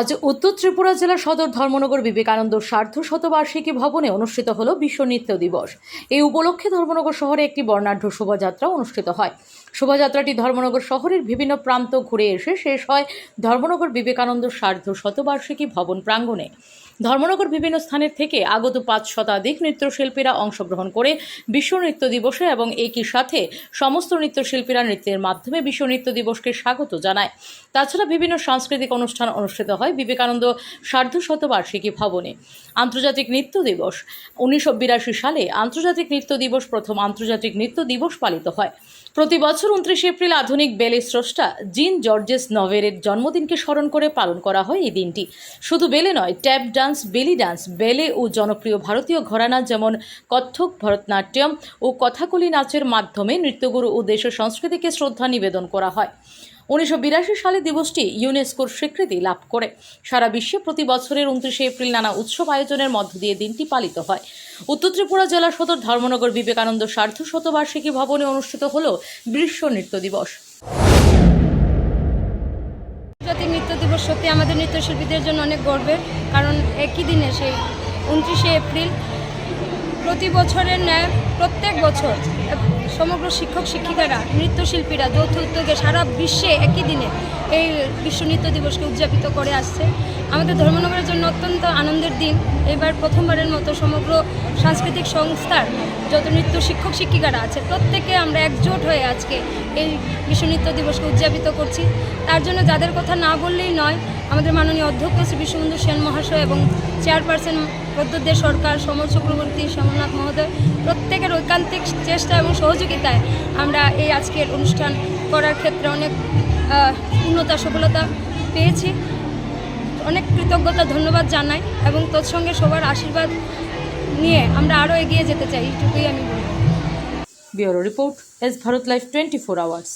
আজ উত্তর ত্রিপুরা জেলার সদর ধর্মনগর বিবেকানন্দ সার্ধ শতবার্ষিকী ভবনে অনুষ্ঠিত হল বিশ্ব নৃত্য দিবস। এই উপলক্ষে ধর্মনগর শহরে একটি বর্ণাঢ্য শোভাযাত্রা অনুষ্ঠিত হয়। শোভাযাত্রাটি ধর্মনগর শহরের বিভিন্ন প্রান্ত ঘুরে এসে শেষ হয় ধর্মনগর বিবেকানন্দ সার্ধ শতবার্ষিকী ভবন প্রাঙ্গণে। ধর্মনগর বিভিন্ন স্থানের থেকে আগত পাঁচ শতাধিক নৃত্যশিল্পীরা অংশগ্রহণ করে বিশ্ব নৃত্য দিবসে এবং একই সাথে সমস্ত নৃত্যশিল্পীরা নৃত্যের মাধ্যমে বিশ্ব নৃত্য দিবসকে স্বাগত জানায়। তাছাড়া বিভিন্ন সাংস্কৃতিক অনুষ্ঠান অনুষ্ঠিত হয় বিবেকানন্দ সার্ধ শতবার্ষিকী ভবনে। আন্তর্জাতিক নৃত্য দিবস। উনিশশো বিরাশি সালে আন্তর্জাতিক নৃত্য দিবস প্রথম আন্তর্জাতিক নৃত্য দিবস পালিত হয়। প্রতি বছর উনত্রিশে এপ্রিল আধুনিক বেলে স্রষ্টা জিন জর্জেস নভেরের জন্মদিনকে স্মরণ করে পালন করা হয় এই দিনটি। শুধু বেলে নয় ট্যাপ ডান্স, বেলি ডান্স, বেলে ও জনপ্রিয় ভারতীয় ঘরানা যেমন কত্থক ভরতনাট্যম ও কথাকলি নাচের মাধ্যমে নৃত্যগুরু ও দেশের সংস্কৃতিকে শ্রদ্ধা নিবেদন করা হয়। উনিশশো বিরাশি সালে দিবসটি ইউনেস্কোর স্বীকৃতি লাভ করে। সারা বিশ্বে প্রতি বছরের উনত্রিশে এপ্রিল নানা উৎসব আয়োজনের মধ্য দিয়ে দিনটি পালিত হয়। উত্তর ত্রিপুরা জেলা সদর ধর্মনগর বিবেকানন্দ সার্ধ শতবার্ষিকী ভবনে অনুষ্ঠিত হল বিশ্ব নৃত্য দিবস। আন্তর্জাতিক নৃত্য দিবস সত্যি আমাদের নৃত্যশিল্পীদের জন্য অনেক গর্বের, কারণ একই দিনে সেই উনত্রিশে এপ্রিল প্রতি বছরের ন্যায় প্রত্যেক বছর সমগ্র শিক্ষক শিক্ষিকারা, নৃত্যশিল্পীরা যৌথ উদ্যোগে সারা বিশ্বে একই দিনে এই বিশ্ব নৃত্য দিবসকে উদযাপিত করে আসছে। আমাদের ধর্মনগরের জন্য অত্যন্ত আনন্দের দিন। এবার প্রথমবারের মতো সমগ্র সাংস্কৃতিক সংস্থার যত নৃত্য শিক্ষক শিক্ষিকারা আছে, প্রত্যেকে আমরা একজোট হয়ে আজকে এই বিশ্ব নৃত্য দিবসকে উদযাপিত করছি। তার জন্য যাদের কথা না বললেই নয় আমাদের মাননীয় অধ্যক্ষ শ্রী বিশ্ববন্ধু সেন মহাশয় এবং চেয়ারপারসন প্রদ্যোৎ সরকার সমর চক্রবর্তী শ্যামলনাথ মহোদয়, প্রত্যেকের ঐকান্তিক চেষ্টা এবং সহযোগিতায় আমরা এই আজকের অনুষ্ঠান করার ক্ষেত্রে অনেক উন্নতা সফলতা পেয়েছি। অনেক কৃতজ্ঞতা, ধন্যবাদ জানাই এবং তৎসঙ্গে সবার আশীর্বাদ নিয়ে আমরা আরও এগিয়ে যেতে চাই, এইটুকুই আমি বলব। Bureau report, S Bharat life twenty four hours.